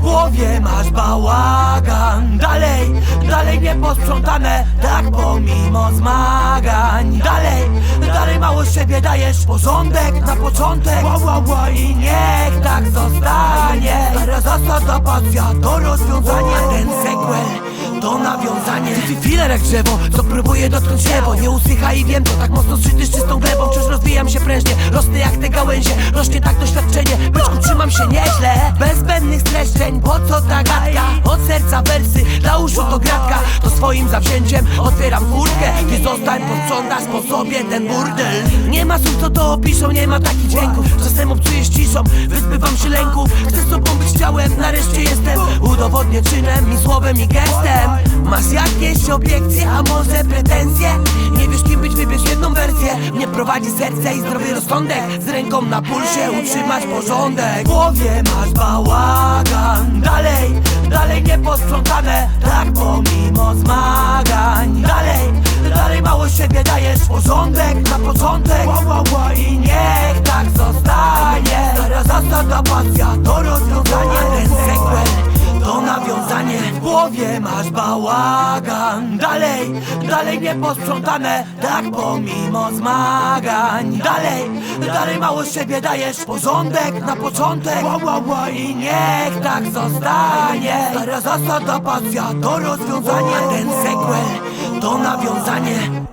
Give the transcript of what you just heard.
Głowie masz bałagan. Dalej, dalej nieposprzątane Tak pomimo zmagań. Dalej mało siebie dajesz Porządek na początek. Ła, ła, ła, I niech tak zostanie. Stara zasada pasja to rozwiązanie. Ten sequel to nawiązanie. Ty filer jak drzewo, co próbuje dotknąć niebo Nie usycha i wiem, to tak mocno zżyty z czystą glebą. Wciąż rozwijam się prężnie, rosnę jak te gałęzie. Rośnie tak doświadczenie, byczku trzymam się nieźle dla uszu to To swoim zawzięciem otwieram furtkę. Ty zostań, posprzątasz po sobie ten burdel. Nie ma słów, co to opiszą, nie ma takich dźwięków. Czasem obcujesz ciszą, wyzbywam się lęków Chcę z tobą być ciałem, nareszcie jestem Udowodnię czynem i słowem i gestem. Masz jakieś obiekcje, a może pretensje? Nie wiesz kim być, wybierz jedną wersję. Mnie prowadzi serce i zdrowy rozsądek. Z ręką na pulsie utrzymać porządek. W głowie masz bałagan Porządek na początek. Ła, ła, ła, I niech tak zostanie. Stara zasada pasja to rozwiązanie Ten sequel to nawiązanie. W głowie masz bałagan. Dalej, dalej nieposprzątane Tak pomimo zmagań. Dalej, dalej mało siebie dajesz. Porządek na początek. Ła, ła, ła, I niech tak zostanie. Stara zasada pasja to rozwiązanie ten sequel to nawiązanie